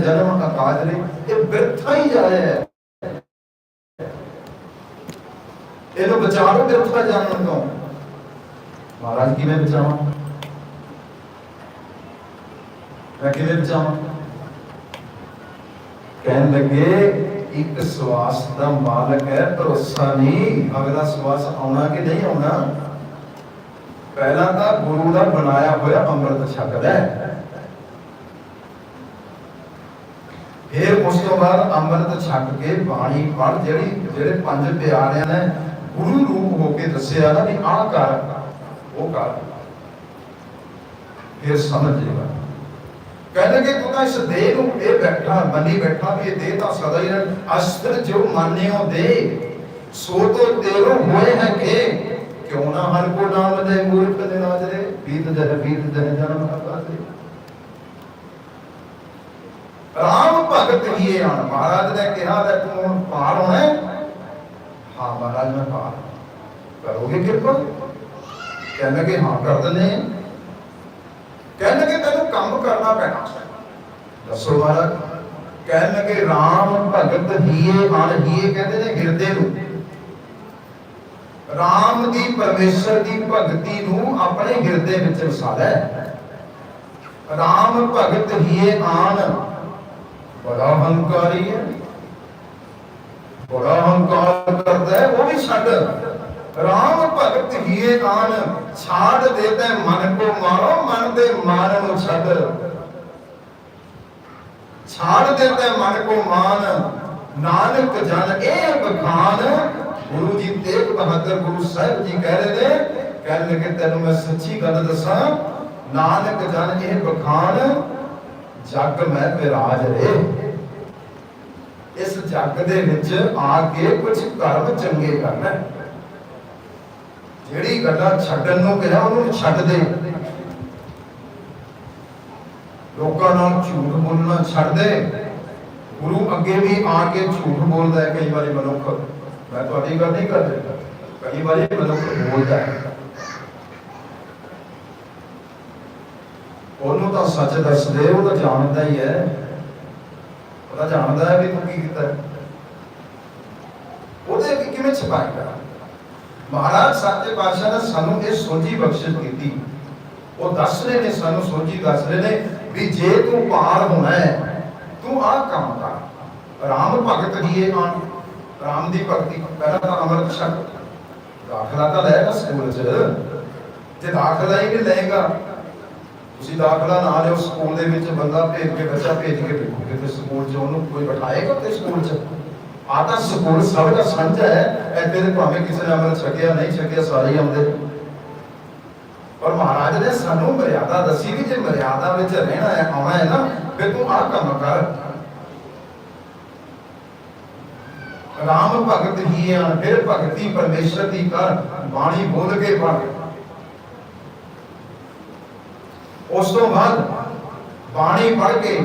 ਜਨਮ ਅਕਾਜ ਲਈ ਇਹ ਬਿਰਥਾ ਹੀ ਜਾ ਹੈ। ਇਹਨੂੰ ਬਚਾਓ, ਬਿਰਥਾ ਜਾਣਨ ਤੋਂ ਮਹਾਰਾਜ ਕਿਵੇਂ ਬਚਾਵਾਂ? ਮੈਂ ਕਿਵੇਂ ਬਚਾਵਾਂ? ਕਹਿਣ ਲੱਗੇ, ਇੱਕ ਸਵਾਸ ਦਾ ਮਾਲਕ ਹੈ, ਭਰੋਸਾ ਨਹੀਂ। ਅਗਲਾ ਸਵਾਸ ਆਉਣਾ ਕਿ ਨਹੀਂ ਆਉਣਾ? ਪਹਿਲਾਂ ਤਾਂ ਗੁਰੂ ਦਾ ਬਣਾਇਆ ਹੋਇਆ ਅੰਮ੍ਰਿਤ ਛਕਦਾ ਹੈ। ਫਿਰ ਉਸ ਤੋਂ ਬਾਅਦ ਅੰਮ੍ਰਿਤ ਛਕ ਕੇ ਬਾਣੀ ਪੜ੍ਹ ਜਿਹੜੀ, ਜਿਹੜੇ ਪੰਜ ਪਿਆਰਿਆਂ ਨੇ ਗੁਰੂ ਰੂਪ ਹੋ ਕੇ ਦੱਸਿਆ ਨਾ ਵੀ ਆਹ ਕਰ ਉਹ ਕਰ ਫਿਰ ਸਮਝ ਜੇਗਾ ਕਹਿੰਦੇ ਕਿ ਤੂੰ ਤਾਂ ਇਸ ਦੇਹ ਨੂੰ ਇਹ ਬੈਠਾ, ਬੰਨੀ ਬੈਠਾ ਵੀ ਇਹ ਦੇਹ ਤਾਂ ਸਦਾ ਹੀ ਰਹਿ ਅਸਰ ਜੋ ਮੰਨਿਓ ਦੇ, ਸੋ ਤੋ ਤੇਰੋ ਹੋਏ ਹੈ ਕਿ, ਕਿਉਂ ਨਾ ਹਰ ਕੋ ਨਾਮ ਦੇ ਮੂਰਖ ਦੇ ਨਾਜਰੇ ਬੀਤ ਜਹ ਬੀਤ ਜਹ ਜਨਮ ਅਕਾਸੇ ਰਾਮ ਭਗਤ ਹੀ ਆਣ ਮਹਾਰਾਜ ਨੇ ਕਿਹਾ ਕਿ ਤੂੰ ਹੁਣ ਪਾਰ ਹੋਣਾ ਹਾਂ। ਮਹਾਰਾਜ, ਮੈਂ ਪਾਰ ਕਰੋਗੇ ਕਿਰਪਾ? ਕਹਿੰਦੇ ਕਿ ਹਾਂ, ਕਰ ਦਿੰਦੇ ਕਹਿੰਦੇ ਕਿ ਤੈਨੂੰ ਕੰਮ ਕਰਨਾ ਪੈਣਾ। ਦੱਸੋ ਮਹਾਰਾਜ, ਕਹਿੰਦੇ ਕਿ ਰਾਮ ਭਗਤ ਹੀਏ ਅਣ ਹੀਏ, ਕਹਿੰਦੇ ਨੇ ਹਿਰਦੇ ਨੂੰ। ਰਾਮ ਦੀ ਪਰਮੇਸ਼ਰ ਦੀ ਭਗਤੀ ਨੂੰ ਆਪਣੇ ਹਿਰਦੇ ਵਿੱਚ ਵਸਾ ਲੈ। ਰਾਮ ਭਗਤ ਹੀਏ ਆਣ ਬੜਾ ਹੰਕਾਰੀ ਹੈ। ਬੜਾ ਹੰਕਾਰ ਕਰਦਾ ਹੈ, ਉਹ ਵੀ ਛੱਡ। ਰਾਮ ਭਗਤ ਹੀਏ ਆਨ ਛਾੜ ਦੇਤੇ ਮਨ ਕੋ ਮਾਰੋ, ਮਨ ਦੇ ਮਾਰਨ ਛੱਡ। ਛਾੜ ਦੇਤੇ ਮਨ ਕੋ ਮਾਨ, ਨਾਨਕ ਜਨ ਇਹ ਬਖਾਨ। ਗੁਰੂ ਜੀ ਤੇਗ ਬਹਾਦਰ ਗੁਰੂ ਸਾਹਿਬ ਜੀ ਕਹਿ ਰਹੇ ਨੇ ਕਹਿਣ ਲੱਗੇ ਤੈਨੂੰ ਮੈਂ ਸੱਚੀ ਗੱਲ ਦੱਸਾਂ, ਨਾਨਕ ਜਨ ਇਹ ਬਖਾਨ ਜੱਗ ਮੈਂ ਵਿਰਾਜ ਰੇ। ਇਸ ਜੱਗ ਦੇ ਵਿੱਚ ਆ ਕੇ ਕੁਝ ਕਰਮ ਚੰਗੇ ਕਰਨਾ। ਜਿਹੜੀ ਗੱਲਾਂ ਛੱਡਣ ਨੂੰ ਕਿਹਾ, ਉਹਨੂੰ ਛੱਡ ਦੇ। ਲੋਕਾਂ ਨਾਲ ਝੂਠ ਬੋਲਣਾ ਛੱਡ ਦੇ। ਗੁਰੂ ਅੱਗੇ ਵੀ ਆ ਕੇ ਝੂਠ ਬੋਲਦਾ ਹੈ, ਕਈ ਵਾਰੀ ਮਨੁੱਖ। ਮੈਂ ਤੁਹਾਡੀ ਗੱਲ ਨਹੀਂ ਕਰ ਰਿਹਾ ਕਈ ਵਾਰੀ ਮਨੁੱਖ ਬੋਲਦਾ ਹੈ। ਉਹਨੂੰ ਤਾਂ ਸੱਚ ਦੱਸਦੇ ਉਹ ਤਾਂ ਜਾਣਦਾ ਹੀ ਹੈ। ਉਹ ਤਾਂ ਜਾਣਦਾ ਹੈ ਵੀ ਤੂੰ ਕੀ ਕੀਤਾ। ਉਹਦੇ ਅੱਗੇ ਕਿਵੇਂ ਛਪਾਏਗਾ ਮਹਾਰਾਜ ਸੱਚੇ ਪਾਤਸ਼ਾਹ ਨੇ ਸਾਨੂੰ ਇਹ ਸੋਝੀ ਬਖਸ਼ਿਸ਼ ਕੀਤੀ। ਉਹ ਦੱਸ ਰਹੇ ਨੇ, ਸਾਨੂੰ ਸੋਝੀ ਦੱਸ ਰਹੇ ਨੇ ਵੀ ਜੇ ਤੂੰ ਪਾਰ ਹੋਣਾ ਹੈ, ਤੂੰ ਆਹ ਕੰਮ ਕਰ। ਰਾਮ ਭਗਤ ਜੀ ਆਣ ਰਾਮ ਦੀ ਭਗਤੀ। ਪਹਿਲਾਂ ਤਾਂ ਅਮਰਤ ਛਕ ਦਾਖਲਾ ਤਾਂ ਲੈਗਾ ਸਕੂਲ 'ਚ। ਜੇ ਦਾਖਲਾ ਹੀ ਨਹੀਂ ਲਏਗਾ ਤੁਸੀਂ ਦਾਖਲਾ ਨਾ ਲਿਓ ਸਕੂਲ ਦੇ ਵਿੱਚ ਬੰਦਾ ਭੇਜ ਕੇ ਬੱਚਾ ਭੇਜ ਕੇ ਭੇਜੋਗੇ ਤੇ ਸਕੂਲ 'ਚ ਉਹਨੂੰ ਕੋਈ ਬਿਠਾਏਗਾ ਤੇ ਸਕੂਲ 'ਚ। ਆ ਤਾਂ ਸਕੂਲ ਸਭ ਦਾ ਸਾਂਝਾ ਹੈ, ਇੱਥੇ ਦੇ ਭਾਵੇਂ ਕਿਸੇ ਨੇ ਅਮਰ ਛਕਿਆ ਨਹੀਂ ਛਕਿਆ ਸਾਰੇ ਹੀ ਆਉਂਦੇ। ਪਰ ਮਹਾਰਾਜ ਨੇ ਸਾਨੂੰ ਮਰਿਆਦਾ ਦੱਸੀ ਵੀ ਜੇ ਮਰਿਆਦਾ ਵਿੱਚ ਰਹਿਣਾ ਹੈ, ਆਉਣਾ ਹੈ ਨਾ, ਫਿਰ ਤੂੰ ਆਹ ਕੰਮ ਕਰ। ਰਾਮ ਭਗਤ ਹੀ ਆ, ਫਿਰ ਭਗਤੀ ਪਰਮੇਸ਼ਰ ਦੀ ਕਰ, ਬਾਣੀ ਬੋਲ ਕੇ ਪੜ ਉਸ ਤੋਂ ਬਾਅਦ ਬਾਣੀ ਪੜ ਕੇ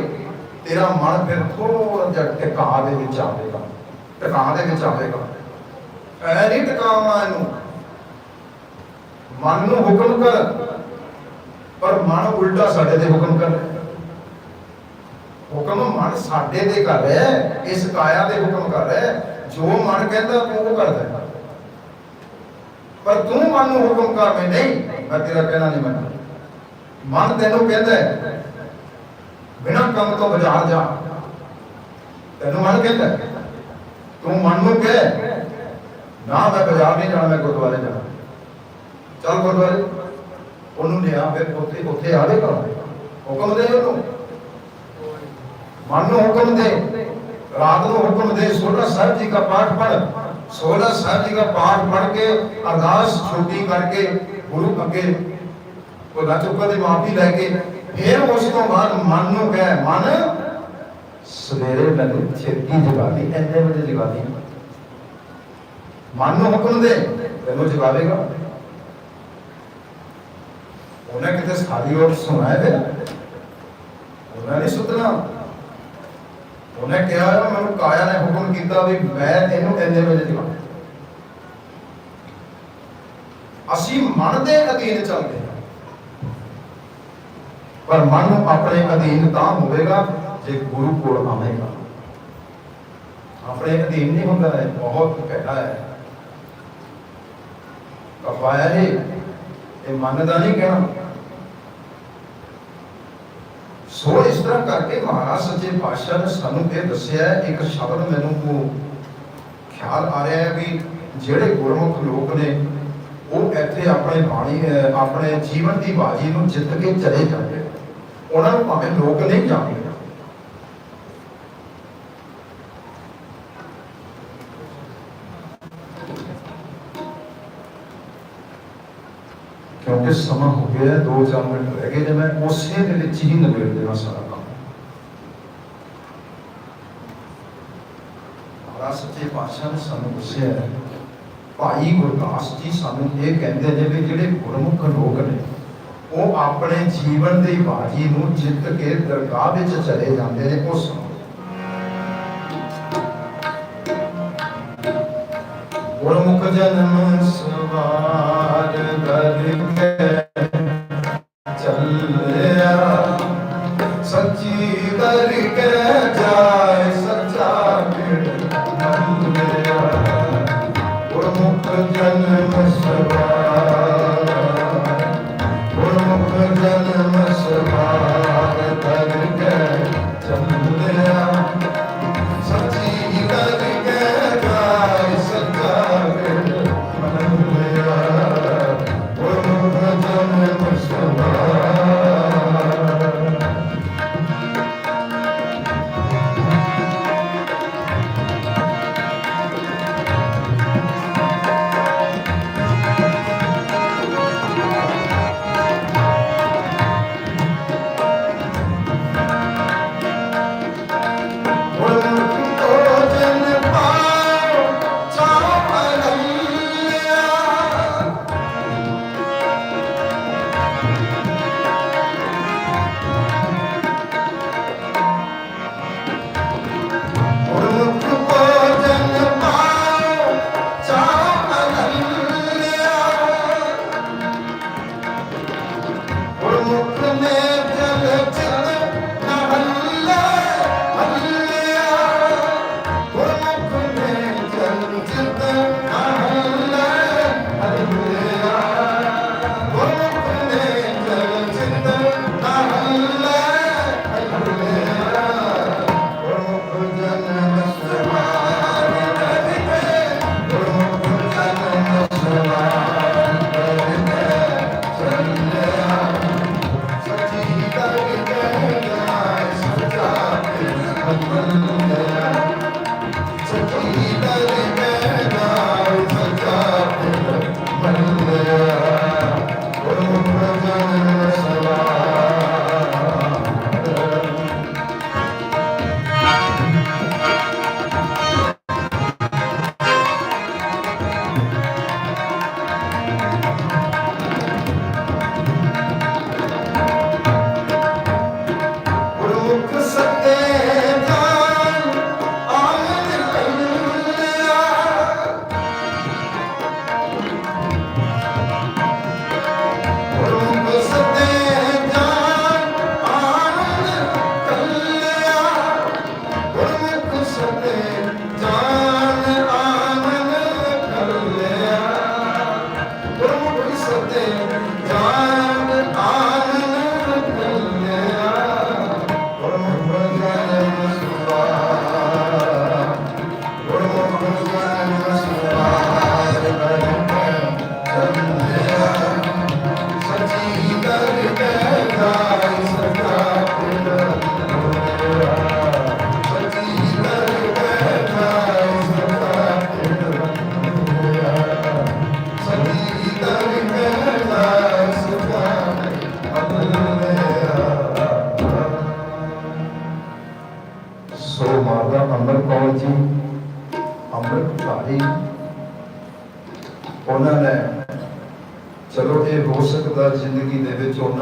ਤੇਰਾ ਮਨ ਫਿਰ ਥੋੜਾ ਜਿਹਾ ਟਿਕਾ ਦੇ ਵਿੱਚ ਆਵੇਗਾ। ਟਿਕਾ ਦੇ ਵਿੱਚ ਆਵੇਗਾ। ਐ ਨਹੀਂ ਟਿਕਾਉਣਾ ਇਹਨੂੰ। ਮਨ ਨੂੰ ਹੁਕਮ ਕਰ ਪਰ ਮਨ ਉਲਟਾ ਸਾਡੇ ਤੇ ਹੁਕਮ ਕਰ। ਹੁਕਮ ਮਨ ਸਾਡੇ ਤੇ ਕਰ ਰਿਹਾ ਹੈ, ਇਸ ਕਾਇਆ ਦੇ ਹੁਕਮ ਕਰ ਰਿਹਾ ਹੈ। ਜੋ ਮਨ ਕਹਿੰਦਾ ਤੂੰ ਉਹ ਕਰਦਾ ਪਰ ਤੂੰ ਮਨ ਨੂੰ ਹੁਕਮ ਕਰ ਮੈਂ ਨਹੀਂ ਮੈਂ ਤੇਰਾ ਕਹਿਣਾ ਨਹੀਂ ਮੰਨਦਾ। ਮਨ ਤੈਨੂੰ ਕਹਿੰਦਾ ਹੈ, ਬਿਨਾਂ ਕੰਮ ਤੋਂ ਬਾਜ਼ਾਰ ਜਾ। ਤੈਨੂੰ ਮਨ ਕਹਿੰਦਾ ਤੂੰ ਮਨ ਨੂੰ ਕਹਿ ਨਾ ਮੈਂ ਬਾਜ਼ਾਰ ਨਹੀਂ ਜਾਣਾ ਮੈਂ ਗੁਰਦੁਆਰੇ ਜਾਣਾ। ਚੱਲ ਗੁਰਦੁਆਰੇ ਉਹਨੂੰ ਲਿਆ ਫਿਰ ਉੱਥੇ ਉੱਥੇ ਆਵੇਗਾ ਹੁਕਮ ਦੇ ਉਹਨੂੰ। ਮਨ ਨੂੰ ਹੁਕਮ ਦੇ। ਰਾਤ ਨੂੰ ਹੁਕਮ ਦੇ। ਸੋਹਣਾ ਸਾਹਿਬ ਜੀ ਦਾ ਪਾਠ ਪੜ ਸੋਹਣਾ ਸਾਹਿਬ ਜੀ ਦਾ ਪਾਠ ਪੜ ਕੇ ਅਰਦਾਸ ਛੋਟੀ ਕਰਕੇ ਗੁਰੂ ਅੱਗੇ ਕੋਲਾ ਚੁੱਕਾ ਦੇ ਮਾਫੀ ਲੈ ਕੇ ਫਿਰ ਉਸ ਤੋਂ ਬਾਅਦ ਮਨ ਨੂੰ ਕਹਿ, ਮਨ, ਸਵੇਰੇ ਮੈਨੂੰ ਛੇਤੀ ਜਗਾ ਦੀ ਵਜੇ ਜਗਾ ਮਨ ਨੂੰ ਹੁਕਮ ਦੇ, ਤੈਨੂੰ ਜਗਾਵੇਗਾ ਉਹਨੇ ਕਿਤੇ ਸਾਰੀ ਔਰ ਸੁਣਾਇਆ ਫਿਰ। ਉਹਨਾਂ ਨੇ ਸੁਤਨਾ ਉਹਨੇ ਕਿਹਾ, ਮੈਨੂੰ ਕਾਇਆ ਨੇ ਹੁਕਮ ਕੀਤਾ ਵੀ ਮੈਂ ਤੈਨੂੰ ਇੰਨੇ ਵਜੇ ਜਗਾ ਅਸੀਂ ਮਨ ਦੇ ਅਧੀਨ ਚੱਲਦੇ ਪਰ ਮਨ ਨੂੰ ਆਪਣੇ ਅਧੀਨ ਤਾਂ ਹੋਵੇਗਾ, ਜੇ ਗੁਰੂ ਕੋਲ ਆਵੇਗਾ। ਆਪਣੇ ਅਧੀਨ ਨਹੀਂ ਹੁੰਦਾ ਹੈ, ਬਹੁਤ ਭੈੜਾ ਹੈ। ਕਫਾਇਆ ਹੈ ਇਹ ਮੰਨਦਾ ਨਹੀਂ ਕਹਿਣਾ। ਸੋ ਇਸ ਤਰ੍ਹਾਂ ਕਰਕੇ ਮਹਾਰਾਜ ਸੱਚੇ ਪਾਤਸ਼ਾਹ ਨੇ ਸਾਨੂੰ ਇਹ ਦੱਸਿਆ, ਇੱਕ ਸ਼ਬਦ ਮੈਨੂੰ ਉਹ ਖਿਆਲ ਆ ਰਿਹਾ ਹੈ ਵੀ ਜਿਹੜੇ ਗੁਰਮੁਖ ਲੋਕ ਨੇ, ਉਹ ਇੱਥੇ ਆਪਣੇ ਬਾਣੀ ਆਪਣੇ ਜੀਵਨ ਦੀ ਬਾਜੀ ਨੂੰ ਜਿੱਤ ਕੇ ਚਲੇ ਜਾਂਦੇ ਉਹਨਾਂ ਨੂੰ ਭਾਵੇਂ ਲੋਕ ਨਹੀਂ ਜਾਣਦੇ। ਕਿਉਂਕਿ ਸਮਾਂ ਹੋ ਗਿਆ 2-4 ਮਿੰਟ ਰਹਿ ਗਏ ਤੇ ਮੈਂ ਉਸੇ ਦੇ ਵਿੱਚ ਹੀ ਨਿਬੇੜ ਦੇਣਾ ਸਾਰਾ ਕੰਮ। ਮਹਾਰਾਜ ਸੱਚੇ ਪਾਤਸ਼ਾਹ ਨੇ ਸਾਨੂੰ ਦੱਸਿਆ ਭਾਈ ਗੁਰਦਾਸ ਜੀ ਸਾਨੂੰ ਇਹ ਕਹਿੰਦੇ ਨੇ ਵੀ ਜਿਹੜੇ ਗੁਰਮੁਖ ਲੋਕ ਨੇ ਉਹ ਆਪਣੇ ਜੀਵਨ ਦੀ ਬਾਜੀ ਨੂੰ ਜਿੱਤ ਕੇ ਦਰਗਾਹ ਵਿੱਚ ਚਲੇ ਜਾਂਦੇ ਨੇ ਉਹ ਸੁਣੋ ਗੁਰਮੁਖ ਜਨਮ ਸਵਾਰ ਕਰਕੇ ਚੱਲਿਆ। ਸੱਚੀ ਦਰ ਕੇ ਜਾਏ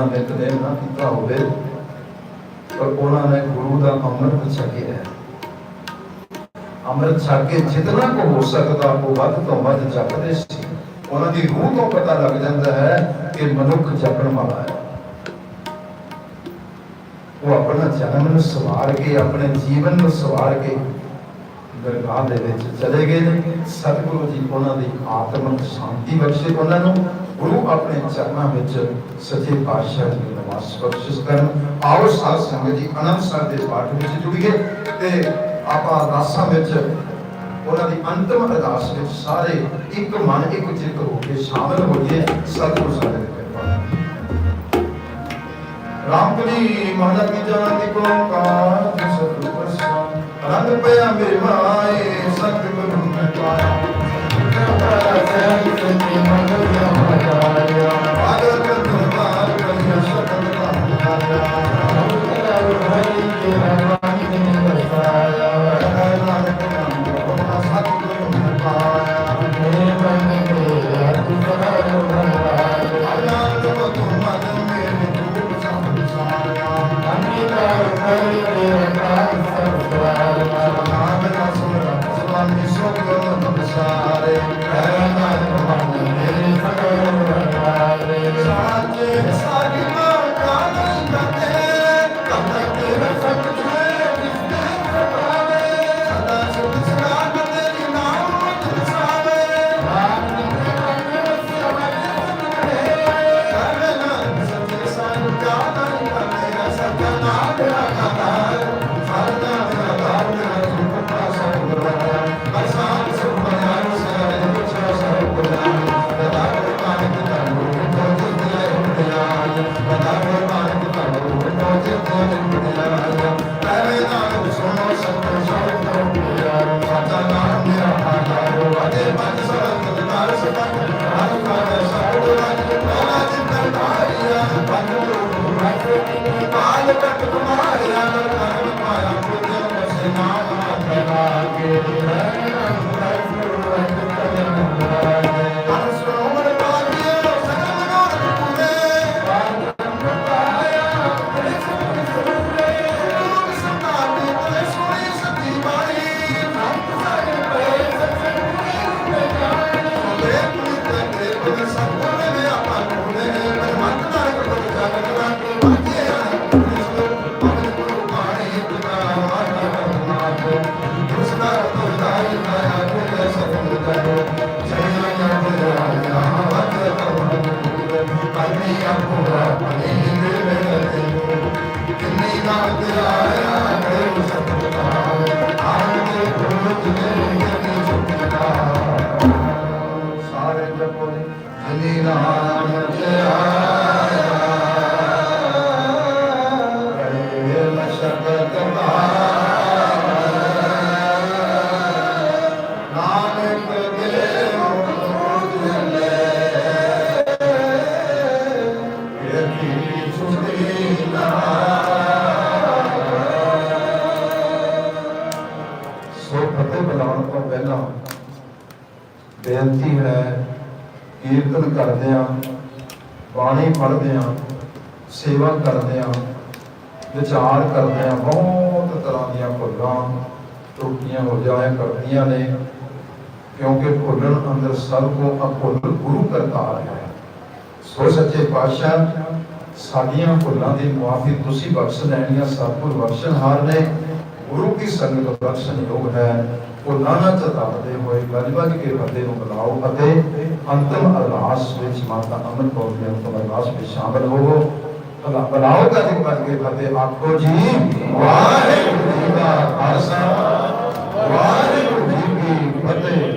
ਦੇ ਵਿੱਚ ਨਾ ਕੀਤਾ ਹੋਵੇ, ਪਰ ਉਹਨਾਂ ਨੇ ਗੁਰੂ ਦਾ ਅੰਮ੍ਰਿਤ ਛਕਿਆ ਹੈ। ਅੰਮ੍ਰਿਤ ਛਕ ਕੇ ਜਿਤਨਾ ਕੋ ਹੋ ਸਕਦਾ, ਉਹ ਵੱਧ ਤੋਂ ਵੱਧ ਜਪਦੇ ਸੀ। ਉਹਨਾਂ ਦੀ ਰੂਹ ਤੋਂ ਪਤਾ ਲੱਗ ਜਾਂਦਾ ਹੈ ਕਿ ਮਨੁੱਖ ਜਪਣ ਵਾਲਾ ਹੈ। ਉਹ ਆਪਣਾ ਜਨਮ ਨੂੰ ਸਵਾਰ ਕੇ, ਆਪਣੇ ਜੀਵਨ ਨੂੰ ਸਵਾਰ ਕੇ ਦਰਗਾਹ ਦੇ ਵਿੱਚ ਚਲੇ ਗਏ ਨੇ। ਸਤਿਗੁਰੂ ਜੀ ਉਹਨਾਂ ਦੀ ਆਤਮਿਕ ਸ਼ਾਂਤੀ ਬਖਸ਼ੇ ਉਹਨਾਂ ਨੂੰ। ਗੁਰੂ ਆਪਣੇ ਚਰਨਾਂ ਵਿੱਚ ਸੱਚੇ ਪਾਤਸ਼ਾਹ ਜੀ ਨੂੰ ਬਖਸ਼ਿਸ਼ ਕਰਨ। ਆਓ ਸਾਧ ਸੰਗਤ ਜੀ ਅਨੰਦ ਸਾਹਿਬ ਦੇ ਪਾਠ ਵਿੱਚ ਜੁੜੀਏ ਤੇ ਆਪਾਂ ਅਰਦਾਸਾਂ ਵਿੱਚ ਉਹਨਾਂ ਦੀ ਅੰਤਮ ਅਰਦਾਸ ਵਿੱਚ ਸਾਰੇ ਇੱਕ ਮਨ ਇੱਕ ਚਿੱਤ ਹੋ ਕੇ ਸ਼ਾਮਲ ਹੋਈਏ। ਸਤਿਗੁਰੂ ਸਾਡੇ ਦੇ ਕਿਰਪਾ ਰਾਮਕਲੀ ਮਹਲਾ ਕੀ ਜਾਣਦੀ ਕੋ ਕਾਜ ਸਤਿਗੁਰੂ ਪ੍ਰਸਾਦ ਰੰਗ ਪਿਆ ਮੇਰੇ ਮਾਏ, ਸਤਿਗੁਰੂ ਮੈਂ ਪਾਇਆ। ਕਰਦੇ ਬੇਨਤੀ ਹੈ। ਕੀਰਤਨ ਕਰਦੇ ਆ ਬਾਣੀ ਪੜ੍ਹਦੇ ਆ ਸੇਵਾ ਕਰਦੇ ਆ ਵਿਚਾਰ ਕਰਦੇ ਆ ਬਹੁਤ ਤਰ੍ਹਾਂ ਦੀਆਂ ਭੁੱਲਾਂ ਟੁੱਟੀਆਂ ਹੋ ਜਾਇਆ ਕਰਦੀਆਂ ਨੇ, ਕਿਉਂਕਿ ਭੁੱਲਣ ਅੰਦਰ ਸਭ ਕੋ ਅਭੁੱਲ ਗੁਰੂ ਕਰਤਾਰ ਹੈ। ਸੋ ਸੱਚੇ ਪਾਤਸ਼ਾਹ, ਸਾਡੀਆਂ ਭੁੱਲਾਂ ਦੀ ਮੁਆਫੀ ਤੁਸੀਂ ਬਖਸ਼ ਲੈਣੀਆਂ। ਸਤਿਗੁਰ ਬਖਸ਼ਣਹਾਰ ਨੇ, ਗੁਰੂ ਦੀ ਸੰਗਤ ਬਖਸ਼ਣ ਯੋਗ ਹੈ। ਪੁਰਾਣਾ ਚਤਾਵਦੇ ਹੋਏ ਗੱਲਬਾਤ ਕੇ ਬੰਦੇ ਨੂੰ ਬੁਲਾਓ ਅਤੇ ਅੰਤਮ ਅਰਦਾਸ ਵਿੱਚ ਮਾਤਾ ਅਮਨ ਕੌਰ ਦੇ ਅੰਤਮ ਅਰਦਾਸ ਵਿੱਚ ਸ਼ਾਮਲ ਹੋਵੋ। ਬੁਲਾਓ ਕਾ ਸਿੰਘ ਬਣ ਕੇ ਬੰਦੇ, ਆਖੋ ਜੀ, ਵਾਹਿਗੁਰੂ ਜੀ ਦਾ ਖਾਲਸਾ, ਵਾਹਿਗੁਰੂ ਜੀ ਕੀ ਫਤਿਹ।